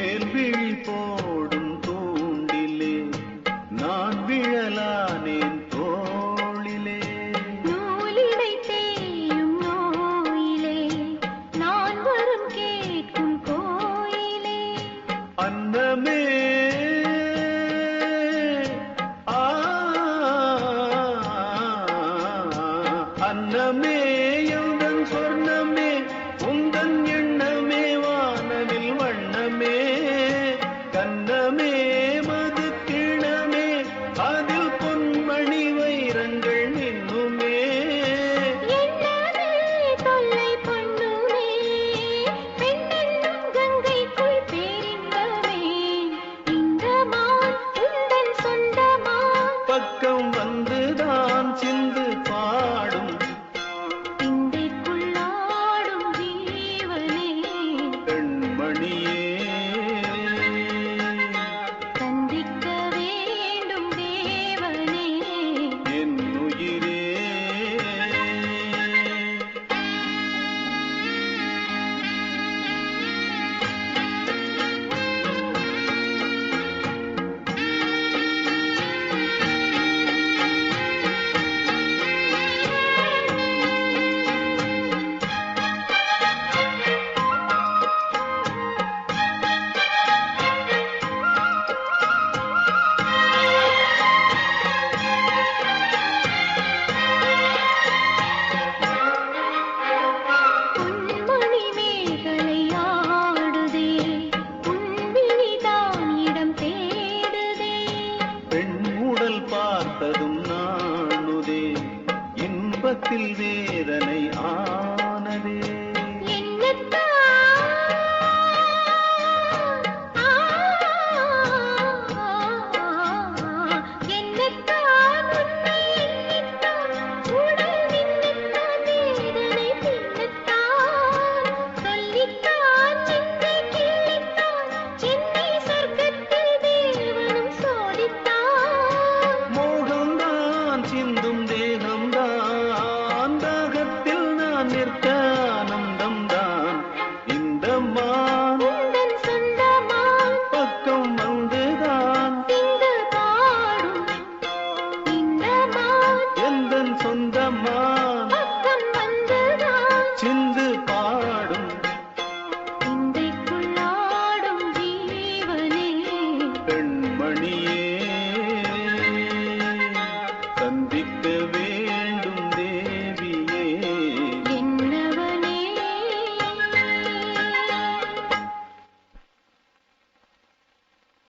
மேல் விழி போடும் தீபத்தில் வேதனை ஆனதே.